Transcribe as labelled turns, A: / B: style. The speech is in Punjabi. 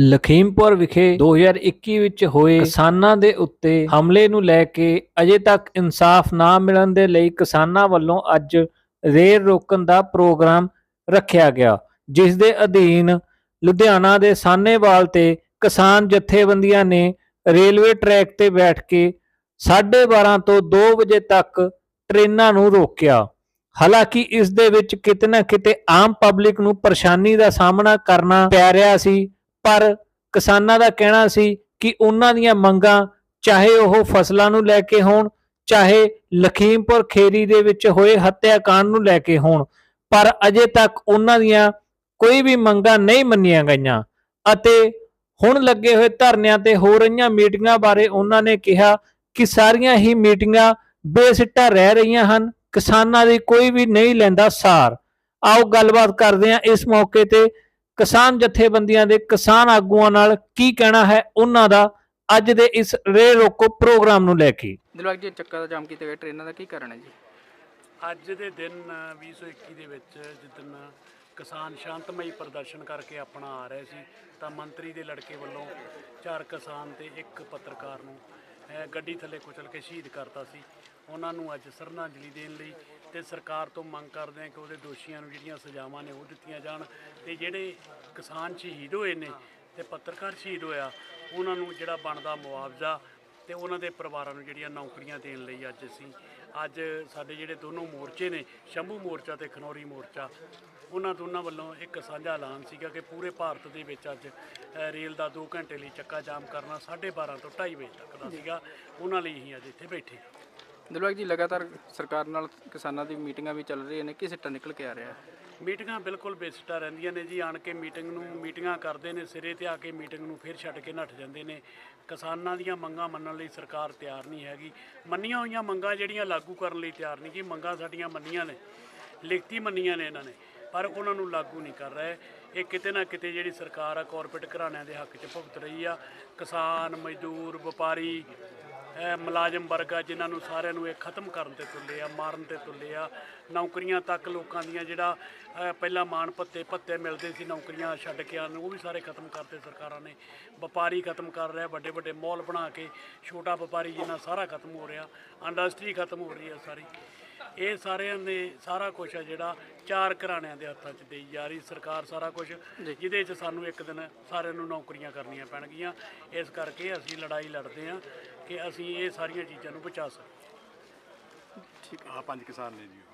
A: ਲਖੀਮਪੁਰ ਵਿਖੇ 2021 ਵਿੱਚ ਹੋਏ ਕਿਸਾਨਾਂ ਦੇ ਉੱਤੇ ਹਮਲੇ ਨੂੰ ਲੈ ਕੇ ਅਜੇ ਤੱਕ ਇਨਸਾਫ ਨਾ ਮਿਲਣ ਦੇ ਲਈ ਕਿਸਾਨਾਂ ਵੱਲੋਂ ਅੱਜ ਰੇਲ ਰੋਕਣ ਦਾ ਪ੍ਰੋਗਰਾਮ ਰੱਖਿਆ ਗਿਆ, ਜਿਸ ਦੇ ਅਧੀਨ ਲੁਧਿਆਣਾ ਦੇ ਸਾਨੇਵਾਲ ਤੇ ਕਿਸਾਨ ਜਥੇਬੰਦੀਆਂ ਨੇ ਰੇਲਵੇ ਟਰੈਕ ਤੇ ਬੈਠ ਕੇ 12:30 ਤੋਂ 2 ਵਜੇ ਤੱਕ ਟ੍ਰੇਨਾਂ ਨੂੰ ਰੋਕਿਆ। ਹਾਲਾਂਕਿ ਇਸ ਦੇ ਵਿੱਚ ਕਿਤੇ ਨਾ ਕਿਤੇ ਆਮ ਪਬਲਿਕ ਨੂੰ ਪਰੇਸ਼ਾਨੀ ਦਾ ਸਾਹਮਣਾ ਕਰਨਾ ਪੈ ਰਿਹਾ ਸੀ। ਪਰ ਕਿਸਾਨਾਂ ਦਾ ਕਹਿਣਾ ਸੀ ਕਿ ਉਹਨਾਂ ਦੀਆਂ ਮੰਗਾਂ ਚਾਹੇ ਉਹ ਫਸਲਾਂ ਨੂੰ ਲੈ ਕੇ ਹੋਣ, ਚਾਹੇ ਲਖੀਮਪੁਰ ਖੇਰੀ ਦੇ ਵਿੱਚ ਹੋਏ ਹੱਤਿਆਕਾਂਡ ਨੂੰ ਲੈ ਕੇ ਹੋਣ, ਪਰ ਅਜੇ ਤੱਕ ਉਹਨਾਂ ਦੀਆਂ ਕੋਈ ਵੀ ਮੰਗਾਂ ਨਹੀਂ ਮੰਨੀਆਂ ਗਈਆਂ ਅਤੇ ਹੁਣ ਲੱਗੇ ਹੋਏ ਧਰਨਿਆਂ ਤੇ ਹੋ ਰਹੀਆਂ ਮੀਟਿੰਗਾਂ ਬਾਰੇ ਉਹਨਾਂ ਨੇ ਕਿਹਾ ਕਿ ਸਾਰੀਆਂ ਹੀ ਮੀਟਿੰਗਾਂ ਬੇਸਿੱਟਾ ਰਹਿ ਰਹੀਆਂ ਹਨ, ਕਿਸਾਨਾਂ ਦੀ ਕੋਈ ਵੀ ਨਹੀਂ ਲੈਂਦਾ ਸਾਰ। ਆਓ ਗੱਲਬਾਤ ਕਰਦੇ ਹਾਂ ਇਸ ਮੌਕੇ ਤੇ ਕਿਸਾਨ ਜਥੇਬੰਦੀਆਂ ਦੇ ਕਿਸਾਨ ਆਗੂਆਂ ਨਾਲ ਕੀ ਕਹਿਣਾ ਹੈ? ਉਹਨਾਂ ਦਾ ਅੱਜ ਦੇ ਇਸ ਰੇਲ ਰੋਕੋ ਪ੍ਰੋਗਰਾਮ ਨੂੰ ਲੈ ਕੇ।
B: ਦਿਲਵਾਗ ਜੀ ਚੱਕਾ ਦਾ ਜਾਮ ਕੀਤਾ ਗਿਆ ਟ੍ਰੇਨਾਂ ਦਾ ਕੀ ਕਾਰਨ ਹੈ ਜੀ?
C: ਅੱਜ ਦੇ ਦਿਨ 2021 ਦੇ ਵਿੱਚ ਜਿੱਦਨ ਕਿਸਾਨ ਸ਼ਾਂਤਮਈ ਪ੍ਰਦਰਸ਼ਨ ਕਰਕੇ ਆਪਣਾ ਆ ਰਹੇ ਸੀ ਤਾਂ ਮੰਤਰੀ ਦੇ ਲੜਕੇ ਵੱਲੋਂ ਚਾਰ ਕਿਸਾਨ ਤੇ ਇੱਕ ਪੱਤਰਕਾਰ ਨੂੰ ਅਹ, ਗੱਡੀ ਥੱਲੇ ਕੁਚਲ ਕੇ ਸ਼ਹੀਦ ਕਰਤਾ ਸੀ। ਉਹਨਾਂ ਨੂੰ ਅੱਜ ਸ਼ਰਧਾਂਜਲੀ ਦੇਣ ਲਈ ਤੇ ਸਰਕਾਰ ਤੋਂ ਮੰਗ ਕਰਦੇ ਹਾਂ ਕਿ ਉਹਦੇ ਦੋਸ਼ੀਆਂ ਨੂੰ ਜਿਹੜੀਆਂ ਸਜ਼ਾਵਾਂ ਨੇ ਉਹ ਦਿੱਤੀਆਂ ਜਾਣ ਤੇ ਜਿਹੜੇ ਕਿਸਾਨ ਸ਼ਹੀਦ ਹੋਏ ਨੇ ਤੇ ਪੱਤਰਕਾਰ ਸ਼ਹੀਦ ਹੋਇਆ, ਉਹਨਾਂ ਨੂੰ ਜਿਹੜਾ ਬਣਦਾ ਮੁਆਵਜ਼ਾ ਤੇ ਉਹਨਾਂ ਦੇ ਪਰਿਵਾਰਾਂ ਨੂੰ ਜਿਹੜੀਆਂ ਨੌਕਰੀਆਂ ਦੇਣ ਲਈ ਅੱਜ ਅਸੀਂ, ਅੱਜ ਸਾਡੇ ਜਿਹੜੇ ਦੋਨੋਂ ਮੋਰਚੇ ਨੇ, ਸ਼ੰਭੂ ਮੋਰਚਾ ਤੇ ਖਨੌਰੀ ਮੋਰਚਾ, ਉਹਨਾਂ ਦੋਨਾਂ ਵੱਲੋਂ ਇੱਕ ਸਾਂਝਾ ਐਲਾਨ ਸੀਗਾ ਕਿ ਪੂਰੇ ਭਾਰਤ ਦੇ ਵਿੱਚ ਅੱਜ ਰੇਲ ਦਾ 2 ਘੰਟੇ ਲਈ ਚੱਕਾ ਜਾਮ ਕਰਨਾ 12:30 ਤੋਂ 2:30 ਵਜੇ ਤੱਕ ਦਾ ਸੀਗਾ, ਉਹਨਾਂ ਲਈ ਹੀ ਅੱਜ ਇੱਥੇ ਬੈਠੇ
B: ਦਿਲਵਾਗ ਜੀ ਲਗਾਤਾਰ ਸਰਕਾਰ ਨਾਲ ਕਿਸਾਨਾਂ ਦੀ ਮੀਟਿੰਗਾਂ ਵੀ ਚੱਲ ਰਹੀਆਂ ਨੇ, ਕੀ ਸਿੱਟਾ ਨਿਕਲ ਕੇ ਆ ਰਿਹਾ? ਹੈ
C: ਮੀਟਿੰਗਾਂ ਬਿਲਕੁਲ ਬੇਸਿੱਟਾ ਰਹਿੰਦੀਆਂ ਨੇ ਜੀ, ਆਣ ਕੇ ਮੀਟਿੰਗ ਨੂੰ, ਮੀਟਿੰਗਾਂ ਕਰਦੇ ਨੇ, ਸਿਰੇ ਤੇ ਆ ਕੇ ਮੀਟਿੰਗ ਨੂੰ ਫਿਰ ਛੱਡ ਕੇ ਨੱਠ ਜਾਂਦੇ ਨੇ। ਕਿਸਾਨਾਂ ਦੀਆਂ ਮੰਗਾਂ ਮੰਨਣ ਲਈ ਸਰਕਾਰ ਤਿਆਰ ਨਹੀਂ ਹੈਗੀ। ਮੰਨੀਆਂ ਹੋਈਆਂ ਮੰਗਾਂ ਜਿਹੜੀਆਂ ਲਾਗੂ ਕਰਨ ਲਈ ਤਿਆਰ ਨਹੀਂ ਕਿ ਮੰਗਾਂ ਸਾਡੀਆਂ ਮੰਨੀਆਂ ਨੇ, ਲਿਖਤੀ ਮੰਨੀਆਂ ਨੇ ਇਹਨਾਂ ਨੇ, ਪਰ ਉਹਨਾਂ ਨੂੰ ਲਾਗੂ ਨਹੀਂ ਕਰ ਰਹੇ। ਇਹ ਕਿਤੇ ਨਾ ਕਿਤੇ ਜਿਹੜੀ ਸਰਕਾਰ ਆ ਕਾਰਪੋਰੇਟ ਘਰਾਣਿਆਂ ਦੇ ਹੱਕ 'ਚ ਭੁਗਤ ਰਹੀ ਆ। ਕਿਸਾਨ, ਮਜ਼ਦੂਰ, ਵਪਾਰੀ ਮੁਲਾਜ਼ਮ ਵਰਗ ਆ ਜਿਨ੍ਹਾਂ ਨੂੰ ਸਾਰਿਆਂ ਨੂੰ ਇਹ ਖਤਮ ਕਰਨ ਤੇ ਤੁੱਲੇ ਆ ਮਾਰਨ ਤੇ ਤੁੱਲੇ ਆ। ਨੌਕਰੀਆਂ ਤੱਕ ਲੋਕਾਂ ਦੀਆਂ ਜਿਹੜਾ ਪਹਿਲਾਂ ਮਾਣ ਭੱਤੇ ਭੱਤੇ ਮਿਲਦੇ ਸੀ ਨੌਕਰੀਆਂ ਛੱਡ ਕੇ ਆਉਣ ਉਹ ਵੀ ਸਾਰੇ ਖਤਮ ਕਰਤੇ ਸਰਕਾਰਾਂ ਨੇ। ਵਪਾਰੀ ਖਤਮ ਕਰ ਰਿਹਾ ਵੱਡੇ ਵੱਡੇ ਮਾਲ ਬਣਾ ਕੇ ਛੋਟਾ ਵਪਾਰੀ ਜਿੰਨਾ ਸਾਰਾ ਖਤਮ ਹੋ ਰਿਹਾ ਇੰਡਸਟਰੀ ਖਤਮ ਹੋ ਰਹੀ ਆ ਸਾਰੀ। ਇਹ ਸਾਰਿਆਂ ਨੇ ਸਾਰਾ ਕੁਝ ਆ ਜਿਹੜਾ ਚਾਰ ਘਰਾਣਿਆਂ ਦੇ ਹੱਥਾਂ 'ਚ ਦੇਈ ਜਾ ਰਹੀ ਸਰਕਾਰ ਸਾਰਾ ਕੁਝ ਜਿਹਦੇ 'ਚ ਸਾਨੂੰ ਇੱਕ ਦਿਨ ਸਾਰਿਆਂ ਨੂੰ ਨੌਕਰੀਆਂ ਕਰਨੀਆਂ ਪੈਣਗੀਆਂ। ਇਸ ਕਰਕੇ ਅਸੀਂ ਲੜਾਈ ਲੜਦੇ ਹਾਂ ਕਿ ਅਸੀਂ ਇਹ ਸਾਰੀਆਂ ਚੀਜ਼ਾਂ ਨੂੰ ਬਚਾ ਸਕੀਏ
D: ਆ ਪੰਜ ਕਿਸਾਨ ਨੇ ਜੀ